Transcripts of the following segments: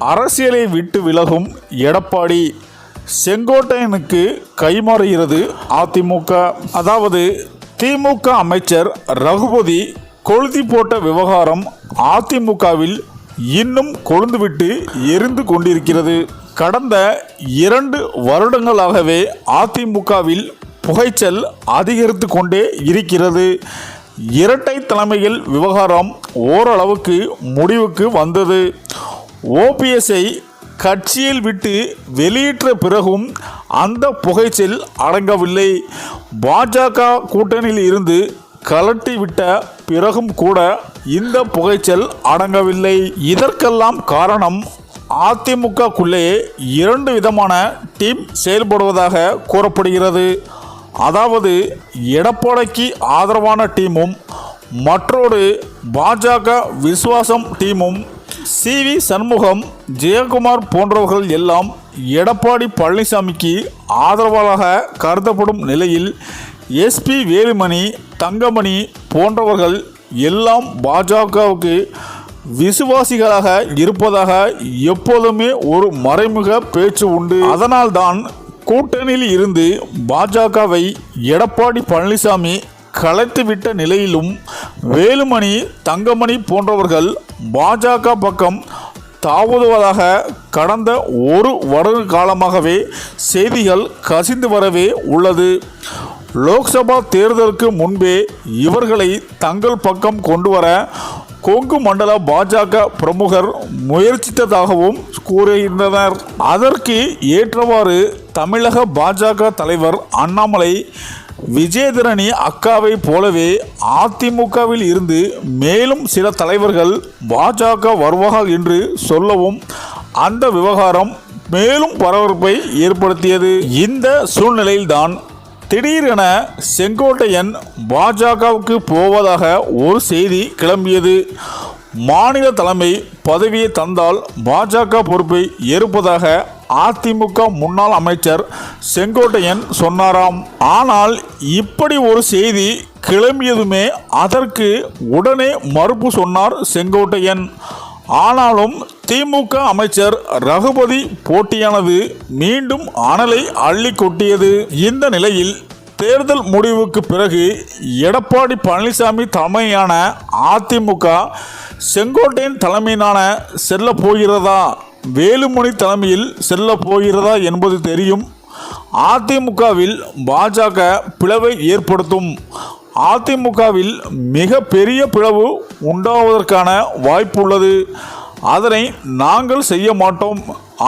அரசியலை விட்டு விலகும் எடப்பாடி செங்கோட்டையனுக்கு கைமாறுகிறது அதிமுக. அதாவது திமுக அமைச்சர் ரகுபதி கொளுத்தி போட்ட விவகாரம் அதிமுகவில் இன்னும் கொழுந்துவிட்டு எரிந்து கொண்டிருக்கிறது. கடந்த இரண்டு வருடங்களாகவே அதிமுகவில் புகைச்சல் அதிகரித்து கொண்டே இருக்கிறது. இரட்டை தலைமையில் விவகாரம் ஓரளவுக்கு முடிவுக்கு வந்தது. ஓபிஎஸ்ஐ கட்சியில் விட்டு வெளியேற்ற பிறகும் அந்த புகைச்சல் அடங்கவில்லை. பாஜக கூட்டணியில் இருந்து கலட்டி விட்ட பிறகும் கூட இந்த புகைச்சல் அடங்கவில்லை. இதற்கெல்லாம் காரணம் அதிமுகக்குள்ளேயே இரண்டு விதமான டீம் செயல்படுவதாக கூறப்படுகிறது. அதாவது எடப்பாடிக்கு ஆதரவான டீமும் மற்றொரு பாஜக விசுவாசம் டீமும் சி. வி. சண்முகம் ஜெயக்குமார் போன்றவர்கள் எல்லாம் எடப்பாடி பழனிசாமிக்கு ஆதரவாக கருதப்படும் நிலையில் எஸ்பி வேலுமணி தங்கமணி போன்றவர்கள் எல்லாம் பாஜகவுக்கு விசுவாசிகளாக இருப்பதாக எப்போதுமே ஒரு மறைமுக பேச்சு உண்டு. அதனால்தான் கூட்டணியில் இருந்து பாஜகவை எடப்பாடி பழனிசாமி கலைத்துவிட்ட நிலையிலும் வேலுமணி தங்கமணி போன்றவர்கள் பாஜக பக்கம் தாவுதுவதாக கடந்த ஒரு வருட காலமாகவே செய்திகள் கசிந்து வரவே உள்ளது. லோக்சபா தேர்தலுக்கு முன்பே இவர்களை தங்கள் பக்கம் கொண்டு வர கொங்கு மண்டல பாஜக பிரமுகர் முயற்சித்ததாகவும் கூறுகின்றனர் அதற்கு ஏற்றவாறு தமிழக பாஜக தலைவர் அண்ணாமலை விஜயதரணி அக்காவை போலவே அதிமுகவில் இருந்து மேலும் சில தலைவர்கள் பாஜக வருவார்கள் என்று சொல்லவும் அந்த விவகாரம் மேலும் பரபரப்பை ஏற்படுத்தியது. இந்த சூழ்நிலையில்தான் திடீரென செங்கோட்டையன் பாஜகவுக்கு போவதாக ஒரு செய்தி கிளம்பியது. மாநில தலைமை பதவியை தந்தால் பாஜக பொறுப்பை ஏற்பதாக அதிமுக முன்னாள் அமைச்சர் செங்கோட்டையன் சொன்னாராம். ஆனால் இப்படி ஒரு செய்தி கிளம்பியதுமே அதற்கு உடனே மறுப்பு சொன்னார் செங்கோட்டையன். ஆனாலும் திமுக அமைச்சர் ரகுபதி போட்டியானது மீண்டும் அனலை அள்ளி கொட்டியது. இந்த நிலையில் தேர்தல் முடிவுக்கு பிறகு எடப்பாடி பழனிசாமி தலைமையான அதிமுக செங்கோட்டையின் தலைமையிலான செல்ல போகிறதா? வேலுமணி தலைமையில் செல்ல போகிறதா என்பது தெரியும். அதிமுகவில் பாஜக பிளவை ஏற்படுத்தும். அதிமுகவில் மிக பெரிய பிளவு உண்டாவதற்கான வாய்ப்பு உள்ளது அதனை நாங்கள் செய்ய மாட்டோம்.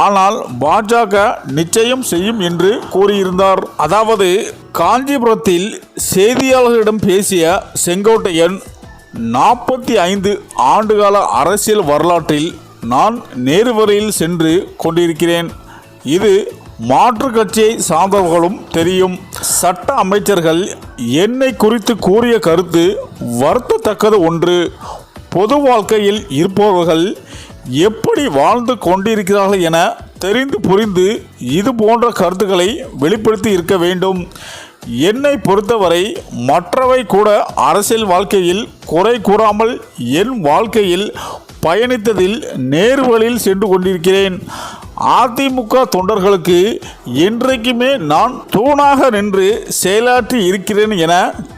ஆனால் பாஜக நிச்சயம் செய்யும் என்று கூறியிருந்தார். அதாவது காஞ்சிபுரத்தில் செய்தியாளர்களிடம் பேசிய செங்கோட்டையன் நாற்பத்தி ஐந்து ஆண்டுகால அரசியல் வரலாற்றில் நான் நேர்வரையில் சென்று கொண்டிருக்கிறேன். இது மாற்று கட்சியை சார்ந்தவர்களும் தெரியும். சட்ட அமைச்சர்கள் என்னை குறித்து கூறிய கருத்து வருத்தத்தக்கது ஒன்று. பொது வாழ்க்கையில் இருப்பவர்கள் எப்படி வாழ்ந்து கொண்டிருக்கிறார்கள் என தெரிந்து புரிந்து இது போன்ற கருத்துக்களை வெளிப்படுத்தி இருக்க வேண்டும். என்னை பொறுத்தவரை மற்றவை கூட அரசியல் வாழ்க்கையில் குறை கூறாமல் என் வாழ்க்கையில் பயணித்ததில் நேர்வழியில் சென்று கொண்டிருக்கிறேன். அதிமுக தொண்டர்களுக்கு என்றைக்குமே நான் தூணாக நின்று செயலாற்றி இருக்கிறேன் என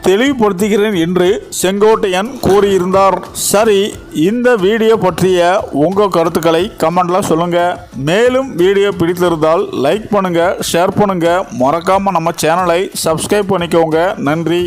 தெளிவுபடுத்துகிறேன் என்று செங்கோட்டையன் கூறியிருந்தார். சரி இந்த வீடியோ பற்றிய உங்கள் கருத்துக்களை கமெண்ட்ல சொல்லுங்க. மேலும் வீடியோ பிடித்திருந்தால் லைக் பண்ணுங்க ஷேர் பண்ணுங்க. மறக்காம நம்ம சேனலை சப்ஸ்கிரைப் பண்ணிக்கோங்க. நன்றி.